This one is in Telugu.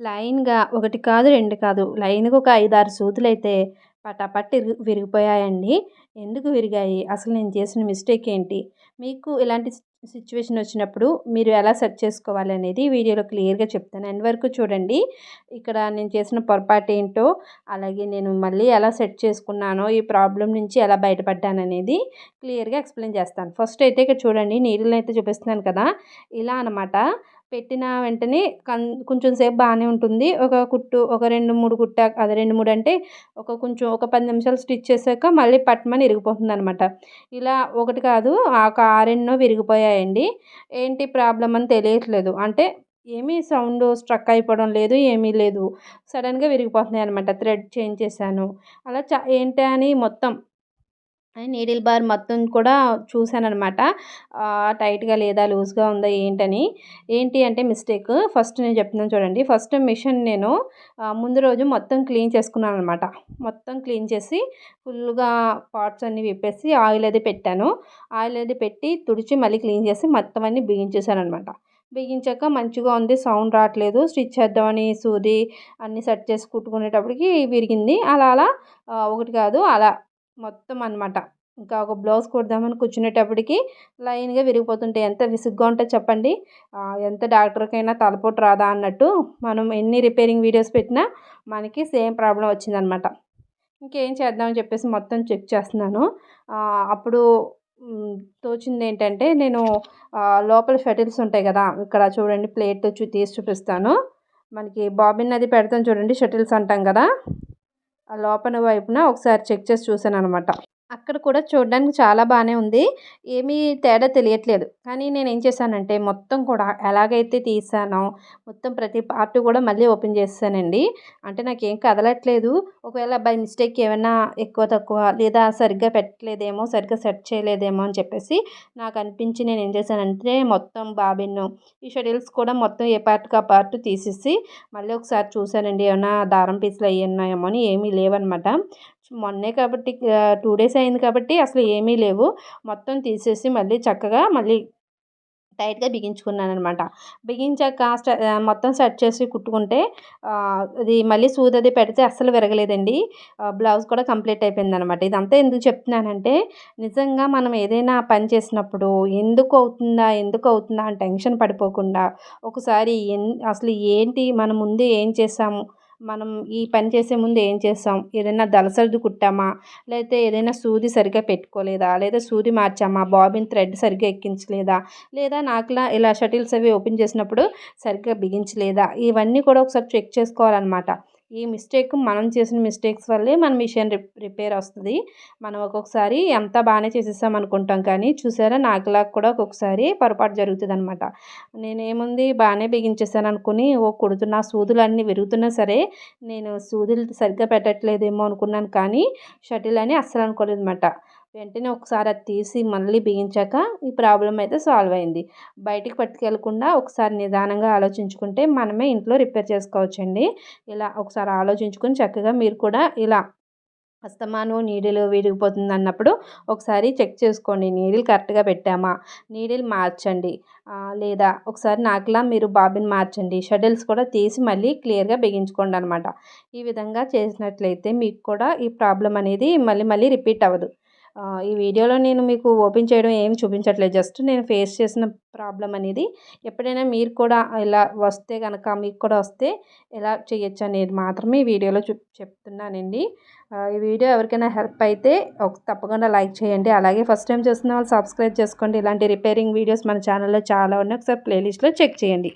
లైన్గా ఒకటి కాదు రెండు కాదు. లైన్గా ఒక ఐదారు సూదులైతే పటాపట్ విరిగి విరిగిపోయాయండి. ఎందుకు విరిగాయి? అసలు నేను చేసిన మిస్టేక్ ఏంటి? మీకు ఇలాంటి సిచ్యువేషన్ వచ్చినప్పుడు మీరు ఎలా సెట్ చేసుకోవాలి అనేది వీడియోలో క్లియర్గా చెప్తాను. ఎండ్ వరకు చూడండి. ఇక్కడ నేను చేసిన పొరపాటు ఏంటో అలాగే నేను మళ్ళీ ఎలా సెట్ చేసుకున్నానో ఈ ప్రాబ్లం నుంచి ఎలా బయటపడ్డాను అనేది క్లియర్గా ఎక్స్ప్లెయిన్ చేస్తాను. ఫస్ట్ అయితే ఇక్కడ చూడండి నీళ్ళని అయితే చూపిస్తున్నాను కదా. ఇలా అనమాట పెట్టిన వెంటనే కన్ కొంచెం సేపు బాగానే ఉంటుంది. ఒక కుట్టు ఒక రెండు మూడు కుట్ట అదే రెండు మూడు అంటే ఒక కొంచెం ఒక పది నిమిషాలు స్టిచ్ చేశాక మళ్ళీ పట్టమని విరిగిపోతుంది అనమాట ఇలా ఒకటి కాదు ఒక ఆరెన్నో విరిగిపోయాయండి. ఏంటి ప్రాబ్లం అని తెలియట్లేదు. అంటే ఏమీ సౌండ్ స్ట్రక్ అయిపోవడం లేదు ఏమీ లేదు. సడన్గా విరిగిపోతున్నాయి అనమాట థ్రెడ్ చేంజ్ చేశాను. అలా చ ఏంటి అని మొత్తం నీడిల్ బార్ మొత్తం కూడా చూశాను అనమాట టైట్గా లేదా లూజ్గా ఉందా ఏంటని. ఏంటి అంటే మిస్టేక్. ఫస్ట్ నేను చెప్తున్నాను చూడండి. ఫస్ట్ మిషన్ నేను ముందు రోజు మొత్తం క్లీన్ చేసుకున్నాను అనమాట మొత్తం క్లీన్ చేసి ఫుల్గా పార్ట్స్ అన్నీ విప్పేసి ఆయిల్ అది పెట్టాను. ఆయిల్ అది పెట్టి తుడిచి మళ్ళీ క్లీన్ చేసి మొత్తం అన్నీ బిగించేశాను అనమాట బిగించాక మంచిగా ఉంది. సౌండ్ రావట్లేదు. స్టిచ్ చేద్దామని సూది అన్నీ సెట్ చేసి కుట్టుకునేటప్పటికి విరిగింది. అలా అలా ఒకటి కాదు. అలా మొత్తం అనమాట ఇంకా ఒక బ్లౌజ్ కుడదామని కూర్చునేటప్పటికి లైన్గా విరిగిపోతుంటే ఎంత విసుగ్గా ఉంటే చెప్పండి. ఎంత డాక్టర్కైనా తలపోటు రాదా అన్నట్టు మనం ఎన్ని రిపేరింగ్ వీడియోస్ పెట్టినా మనకి సేమ్ ప్రాబ్లం వచ్చిందనమాట ఇంకేం చేద్దామని చెప్పేసి మొత్తం చెక్ చేస్తున్నాను. అప్పుడు తోచింది ఏంటంటే నేను లోపల షటిల్స్ ఉంటాయి కదా ఇక్కడ చూడండి ప్లేట్ తీసి చూపిస్తాను. మనకి బాబిన్ అది పెడతాం చూడండి షటిల్స్ అంటాం కదా. ఆ లోపల వైపున ఒకసారి చెక్ చేసి చూసాను అనమాట అక్కడ కూడా చూడడానికి చాలా బాగానే ఉంది. ఏమీ తేడా తెలియట్లేదు. కానీ నేను ఏం చేశానంటే మొత్తం కూడా ఎలాగైతే తీసానో మొత్తం ప్రతి పార్ట్ కూడా మళ్ళీ ఓపెన్ చేస్తానండి. అంటే నాకేం కదలట్లేదు. ఒకవేళ బై మిస్టేక్ ఏమైనా ఎక్కువ తక్కువ లేదా సరిగ్గా పెట్టలేదేమో సరిగ్గా సెట్ చేయలేదేమో అని చెప్పేసి నాకు అనిపించి నేను ఏం చేశానంటే మొత్తం బాబిన్ను ఈ షెడ్యూల్స్ కూడా మొత్తం ఏ పార్ట్కి ఆ పార్ట్ తీసేసి మళ్ళీ ఒకసారి చూశానండి ఏమైనా దారం పీసులు అయ్యి ఉన్నాయేమో అని ఏమీ లేవన్నమాట. మొన్నే కాబట్టి టూ డేస్ అయింది కాబట్టి అసలు ఏమీ లేవు. మొత్తం తీసేసి మళ్ళీ చక్కగా మళ్ళీ టైట్గా బిగించుకున్నాను అనమాట బిగించాక మొత్తం సెట్ చేసి కుట్టుకుంటే అది మళ్ళీ సూది అది పెడితే అస్సలు విరగలేదండి. బ్లౌజ్ కూడా కంప్లీట్ అయిపోయింది అనమాట ఇదంతా ఎందుకు చెప్తున్నానంటే నిజంగా మనం ఏదైనా పని చేసినప్పుడు ఎందుకు అవుతుందా ఎందుకు అవుతుందా అని టెన్షన్ పడిపోకుండా ఒకసారి అసలు ఏంటి మనం ముందు ఏం చేసాము మనం ఈ పని చేసే ముందు ఏం చేస్తాం? ఏదైనా దళసరిది కుట్టామా? లేకపోతే ఏదైనా సూది సరిగ్గా పెట్టుకోలేదా? లేదా సూది మార్చామా? బాబిన్ థ్రెడ్ సరిగ్గా ఎక్కించలేదా? లేదా నాకులా ఇలా షటిల్స్ అవి ఓపెన్ చేసినప్పుడు సరిగ్గా బిగించలేదా? ఇవన్నీ కూడా ఒకసారి చెక్ చేసుకోవాలన్నమాట. ఈ మిస్టేక్ మనం చేసిన మిస్టేక్స్ వల్లే మన మిషన్ రిపేర్ వస్తుంది. మనం ఒక్కొక్కసారి ఎంత బాగానే చేసేసాం అనుకుంటాం కానీ చూసారా నాకులాగా కూడా ఒక్కొక్కసారి పొరపాటు జరుగుతుంది అనమాట నేనేముంది బాగానే బిగించేసాను అనుకుని ఓ కుడుతున్న సూదులు అన్నీ విరుగుతున్నా సరే నేను సూదులు సరిగ్గా పెట్టట్లేదేమో అనుకున్నాను కానీ షటిల్ అని అస్సలు అనుకోలేదు అనమాట వెంటనే ఒకసారి అది తీసి మళ్ళీ బిగించాక ఈ ప్రాబ్లం అయితే సాల్వ్ అయింది. బయటికి పట్టుకెళ్ళకుండా ఒకసారి నిదానంగా ఆలోచించుకుంటే మనమే ఇంట్లో రిపేర్ చేసుకోవచ్చండి. ఇలా ఒకసారి ఆలోచించుకుని చక్కగా మీరు కూడా ఇలా అస్తమానం నీడిల్ విరిగిపోతుంది అన్నప్పుడు ఒకసారి చెక్ చేసుకోండి. నీడిల్ కరెక్ట్గా పెట్టామా? నీడిల్ మార్చండి. లేదా ఒకసారి నాకులా మీరు బాబిన్ మార్చండి. షటిల్స్ కూడా తీసి మళ్ళీ క్లియర్గా బిగించుకోండి అనమాట ఈ విధంగా చేసినట్లయితే మీకు కూడా ఈ ప్రాబ్లం అనేది మళ్ళీ మళ్ళీ రిపీట్ అవ్వదు. ఈ వీడియోలో నేను మీకు ఓపెన్ చేయడం ఏం చూపించట్లేదు. జస్ట్ నేను ఫేస్ చేసిన ప్రాబ్లం అనేది ఎప్పుడైనా మీరు కూడా ఇలా వస్తే కనుక మీకు కూడా వస్తే ఎలా చేయొచ్చు అనేది మాత్రమే ఈ వీడియోలో చెప్తున్నానండి. ఈ వీడియో ఎవరికైనా హెల్ప్ అయితే తప్పకుండా లైక్ చేయండి. అలాగే ఫస్ట్ టైం చూస్తున్న వాళ్ళు సబ్స్క్రైబ్ చేసుకోండి. ఇలాంటి రిపేరింగ్ వీడియోస్ మన ఛానల్లో చాలా ఉన్నాయి. ఒకసారి ప్లేలిస్ట్లో చెక్ చేయండి.